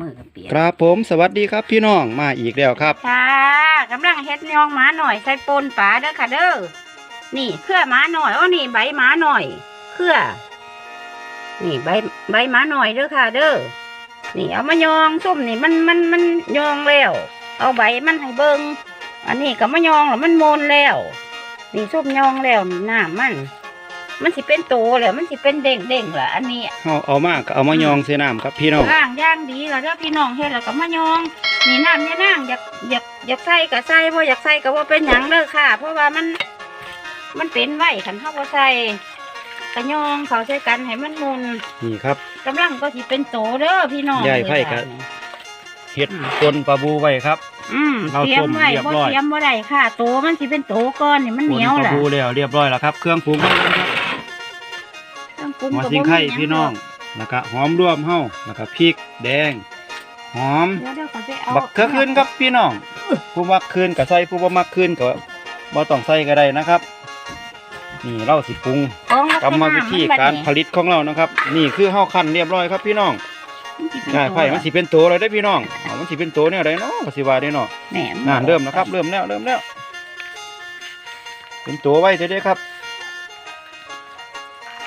มือกับเปียกครับผมสวัสดีครับพี่น้องมาอีกแล้วครับค่ะกำลังเฮ็ดยองหมาหน่อยใส่ปนปลาเด้อค่ะเด้อนี่เครือหมาหน่อยอ๋อนี่ใบหมาหน่อยเครือนี่ใบใบหมาหน่อยเด้อค่ะ เด้อนี่เอามายองส้มนี่มันมันมันยองแล้ว เอาใบมันให้เบิงอันนี้ก็มายองแล้วมันโมนแล้ว นี่ส้มยองแล้วนี่น้ำมัน มันสิเป็นโตแล้วมันสิเป็นเด้งเด้งๆล่ะอันนี้เอาเอามากเอามายองเสน้ำครับพี่น้องล่างย่างดีแล้วเด้อพี่น้องเฮ็ดแล้วก็มายองนี่น้ำยานางอยากอยากอยากใส่ก็ใส่บ่อยากใส่ก็บ่เป็นหยังเด้อค่ะ เพราะว่ามันมันเป็นไว้คันเฮาบ่ใส่ก็ยองเขาใส่กันให้มันมุนนี่ครับกำลังก็สิเป็นโตเด้อพี่น้องยายไผ่ก็เห็ดปนปลาบูไว้ครับอืมเราเตรียมไว้ต้มเรียบบ่ร้อยเตรียมบ่ได้ค่ะโตมันสิเป็นโตก่อนนี่มันปเหนนียวปลาล่ะบูแล้วเรียบร้อยแล้วครับ เครื่องปรุงครับเครื่อง ปรุงหัวก็บ่สิงมีไข่หยังพี่น้องแล้วก็หอมรวมเฮาแล้วก็พริกแดง หอม เดี๋ยวเดี๋ยวก็สิเอาบักเขือคืนครับพี่น้อง ผู้มักคืนก็ใส่ผู้บ่มักคืนก็บ่ต้องใส่ก็ได้นะครับ นี่เราสิปรุงของลักรรมวิธีการผลิตของเรานะครับ นี่คือเฮาคั่นเรียบร้อยครับพี่น้องง่ายไผ่มันสิเป็นตัวเลยได้อพี่น้องเอามันสิเป็นตัวแนวใดเนาะก็สิว่าได้เนาะแหนมน่าเริ่มแล้วครับ เริ่มแล้วเริ่มแล้วเป็นตัวไว้เด้อครับ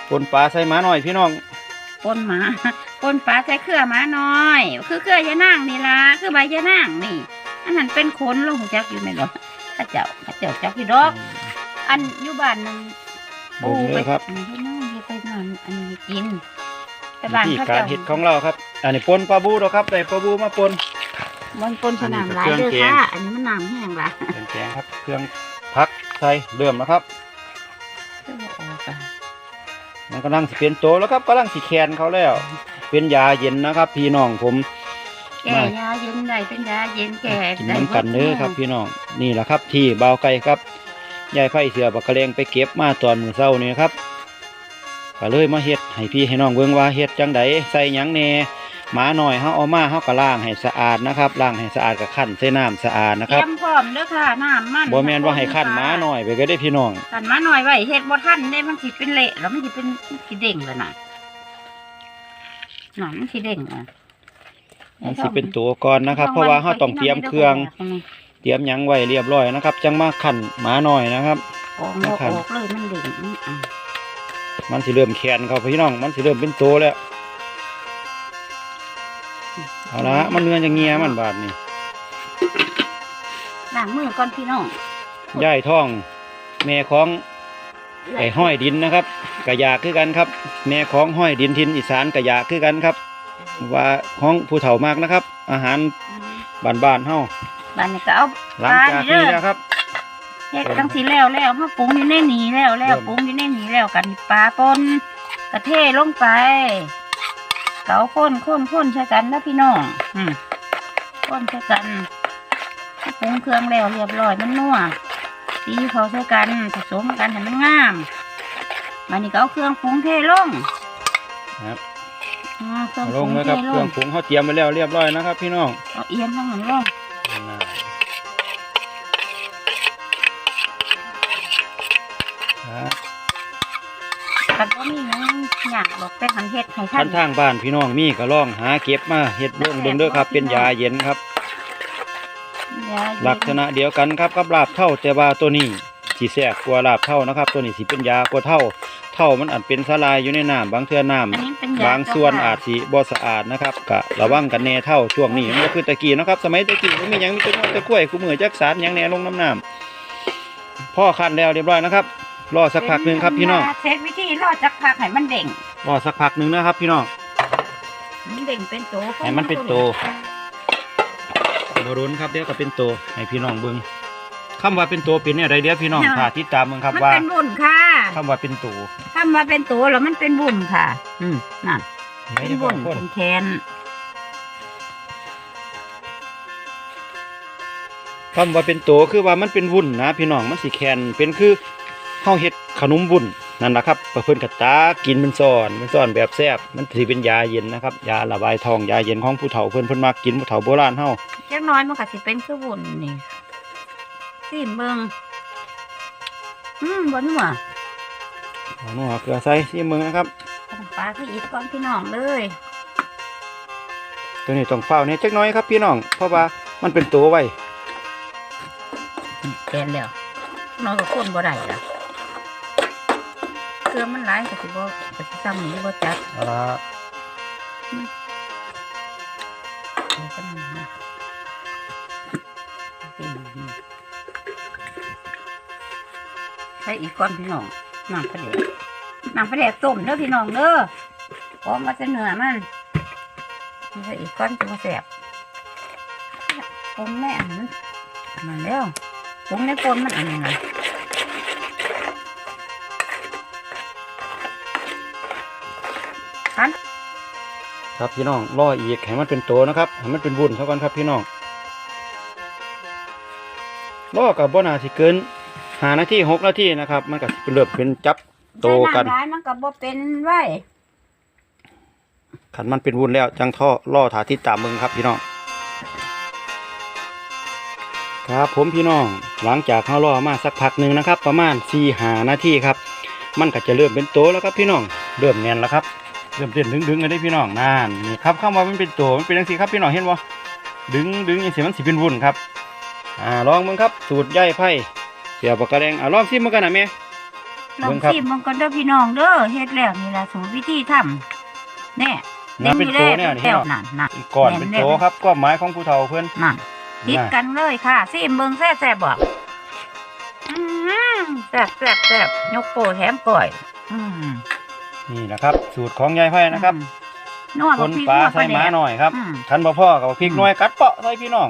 ปนปลาใส่หมาหน่อยพี่น้องปนหมาปนปลาใส่เครือหมาน้อย คือเครือยานางนี่ล่ะคือใบยานางนี่ อันนั้นเป็นขนลงหูจักอยู่ไหมนบ่ข้าเจ้าข้าเจ้าจักอยู่ดอก อันอยู่บ้านนึงเบิ่งเลยครับอันนี้ให้น้องเฮ็ดไปนอนอันนี้กินแต่บ้านวิธีข้าการเจ้าเห็ดของเราครับ อันนี้ปนปลาบูเราครับได้ปลาบูมาปนมันปนสนามหลายอันนี้เด้อก็เครื่องแกงค่ะ อันนี้มันน้ำแห้งละเครื่องแกงครับ เครื่องพักใส่เริ่มแล้วครับ มันกำลังสิเป็นตัวแล้วครับกำลังสิแคนเขาแล้ว เป็นยาเย็นนะครับ พี่น้องผมแก่ยาเย็นได้เป็นยาเย็นแก่กินได้น้ำกันเด้อครับ พี่น้องนี่แหละครับ ที่เบาวไก่ครับยายไผ่เสือบักกระเลงไปเก็บมาตอนมื้อเช้านี่ครับก็เลยมาเฮ็ดให้พี่ให้น้องเบิ่งว่าเฮ็ดจังไดใส่หยังแหน่ หมาหน่อยเฮาเอามาเฮาก็ล้างให้สะอาดนะครับล้างให้สะอาดก็คั่นใส่น้ำสะอาดนะเตครีรับยมพร้อมเด้อค่ะน้ำมันบ่แม่นว่าให้คั่นหมาหน่อยไปก็ได้พี่น้อง ขันหมาหน่อยไว้เฮ็ดบ่ทันเด้มันสิเป็นเละแล้วมันสิเป็นสิเด้งแล้วน่ะน่ะมันสิเด้งอะมันสิเป็นตัวก่อนนะครับ เพราะว่าเฮาต้องเตรียมเครื่องเตรียมหยังไว้เรียบร้อยนะครับจังมาคั่นหมาหน่อยนะครับ ออกออกออกเลยมันเด้งอะมันสิเริ่มแคนเขาพี่น้อง มันสิเริ่มเป็นตัวแล้ว เอาละมันเนื้อจะเงียมันบาดนี่ล้างมือก่อนพี่น้องย่ายท้อง แม่ของไอ้ห้อยดินนะครับกะยาคือกันครับ แม่ของห้อยดินทินอีสานกะยาคือกันครับ ว่าของผู้เฒ่ามากนะครับ อาหารบ้านๆเฮาบ้านนี้ก็เอาหลังจากนี้แล้วครับเฮ็ดจังสิแล้วแล้วเฮาปรุงอยู่ในนี้แล้วแล้วเริ่มปรุงอยู่ในนี้แล้วกันปลาปนกระเทลงไป เกาข้นข้นข้นใช้กันนะพี่น้องอืมข้นใช้กันปรุงเครื่องแล้วเรียบร้อยมันนัวตีเขาใช้กันผสมกันให้มันงามมันนี่ก็เอาเครื่องปรุงเทลงครับอ่าเครื่องลปรุงงเลยเทครับลเครื่องงปรุงเขาเตรียมไว้แล้วเรียบร้อยนะครับ พี่น้องเอาเอียนทั้งนั้นลงครั อยากบอกแต่หันเฮ็ดให้ท่าท่านนทางบ้านพี่น้องมีก็ลองหาเก็บมาเฮ็ดเบิ่งเบิ่งเด้อครับ เป็นยาเย็นครับ อย่าลักษณะเดียวกันครับกับลาบเท่าแต่ว่าตัวนี้สีแสบกว่าลาบเท่านะครับ ตัวนี้สิเป็นยากว่าเท่า เท่ามันอาจเป็นสลายอยู่ในน้ำบางเทื่อน้อันนี้เป็นำยาบางส่วนเจ้ค่ะอาจสิบ่สะอาดนะครับกะระวังกันแน่เท่าช่วงนี้มันก็คือตะกี้เนาะครับ สมัยตะกี้ก็มีหยังมีแตะกล้วยตะกล้วยกูมือจักสารหยังแหน่ลงน้ำน้ำพ่อคันแล้วเรียบร้อยนะครับ รอสักพักหนึ่งครับพี่น้องเซตวิธีรอดจักพักให้มันเด้งรอสักพักหนึ่งนะครับ พี่น้องมันเด้งเป็นโตให้มันเป็นโตบรุนครับเดี๋ยวก็เป็นโตให้พี่น้องเบิ่งคำว่าเป็นโตเป็นเนี่ยไรเดี๋ยวพี่น้องถ้าติดตามเบิ่งครับมันว่าเป็นบุญค่ะคำว่าเป็นโตถ้ามาเป็นโตแล้วมันเป็นบุญค่ะ อืมนั่นไม่เป็นได้บุบอญกคนเป็นแคนคำว่าเป็นโตคือว่ามันเป็นวุ้นนะพี่น้องมันสิแคนเป็นคือ เฮาเฮ็ดขนมวุ้นนั่นแหละครับเพิ่นกระตากินมันซ่อนมันซ่อนแบบแซ่บมันสิเป็นยาเย็นนะครับยาระบายท้องยาเย็นของผู้เฒ่าเพิ่นเพิ่นมักกินผู้เฒ่าโบราณเฮาจักหน้อยมันก็สิเป็นคือบุญนี่สิเบิ่งอืมบ่นัวเอาหนูเอาเกลือใส่ซิมึงนะครับเอาน้ำปลาคืออีกก่อนพี่น้องเลยคตัวนี้ต้องเฝ้าเนี่ยจักหน้อยครับพี่น้อง เพราะว่ามันเป็นตัวไว้แกนแล้วน้อยก็คนบ่ได้ล่ะ เครื่องมันหลายก็สิบ่ก็สิซ้ำนี้บ่จัดเอาละเดี๋ยวก็นั่นนะใส่อีกก้อนพี่น้องน้ำปลาแดกน้ำปลาแดกต้มเด้อพี่น้องเด้อพร้อมมาจะเหนือมันนี่ใส่อีกก้อนจะมาแสบปงแม่อันนั้นมันแล้วปงในปนมันอันนี้นะ คัน ครับพี่น้องรออีกให้มันเป็นตัวนะครับให้มันเป็นวุ้นเท่ากันครับพี่น้องรอกับบ่นาสิเกินหานาทีหกนาทีนะครับ มันก็สิเริ่มเป็นจับโตกันใส่ำร้ายมันก็บ่เป็นไว้ขันมันเป็นวุ้นแล้วจังท่อล่อถาทิศตามมึงครับพี่น้องครับผมพี่น้องหลังจากเขาล่อมาสักพักหนึ่งนะครับ ประมาณสี่หานาทีครับ มันก็จะเริ่มเป็นโตแล้วครับพี่น้องเริ่มแน่นแล้วครับ เริ่มเต้นดึงดึงกันได้พี่น้องนั่นนี่ครับคำว่ามันเป็นโตมันเป็นยังสีครับพี่น้องเห็นบ่ดึงดึงยังสีมันสีเป็นวุ้นครับอ่าลองมึงครับสูตรใยไผ่เสียบปากกระแดงอ่าลองซิมันกันนะแม่ลอเบิ่งงครับชิมมันก็เด้อพี่น้องเด้อเฮ็ดแล้วนี่ล่ะสูตรวิธีทำแน่นะเป็นโตเนี่ยนี่แล้พี่วน้องนั่นนั่นเป็นก้อนเป็นโตครับก็หมายของผู้เฒ่าเพื่อนนั่นติดน่ะกันเลยค่ะซิมเบิ่งแซ่บๆบ่อืมแซ่บแซ่บแซ่บยกโปแถมก่อย อืม นี่นะครับ สูตรของยายไผ่นะครับนวดคบ่นพริกปลานวดใส่หมาแดกหน่อยครับอืม คันบ่พ่อกับพริกอืม น้อยกัดเปาะใส่พี่น้อง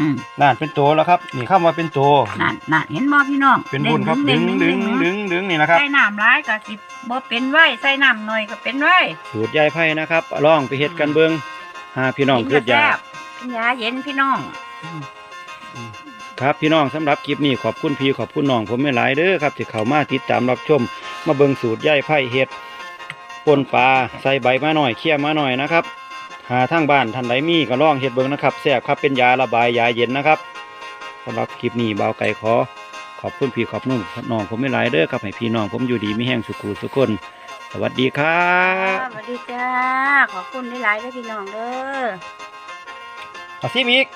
อืมนั่นเป็นตัวแล้วครับ นี่คำว่าเป็นตัวนั่นนั่นเห็นบ่พี่น้องเป็นบุญครับดึงดึงดึงดึงนี่นะครับ ใส่น้ำร้ายก็สิบ่เป็นไว้ใส่น้ำหน่อยก็เป็นไว้สูตรยายไผ่นะครับลองไปเฮ็ดกันเบิ่งหาพี่น้องกิคือยา แซ่บเป็นยาเย็นพี่น้องอืมครับพี่น้องสำหรับคลิปนี้ขอบคุณพี่ขอบคุณน้องผมไม่หลายเด้อครับที่เข้ามาติดตามรับชม มาเบิ่งสูตรยายไผ่เฮ็ด ปนปลาใส่ใบมาหน่อยเคี่ยมาหน่อยนะครับ หาทางบ้านท่านใดมีก็ลองเฮ็ดเบิ่งนะครับแซ่บครับเป็นยาระบายยาเย็นนะครับสำหรับคลิปนี้บ่าวไก่ขอขอบคุณพี่ขอบนุ่นน้องผมไม่หลายเด้อครับให้พี่น้องผมอยู่ดีมีแห้งสุขุสุขคน สวัสดีครับสวัสดีจ้าขอบคุณหลายๆเด้อพี่น้องเด้อเอาซิมอีก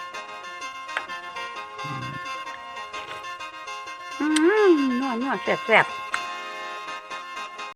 อืมนวดนวดแซ่บๆ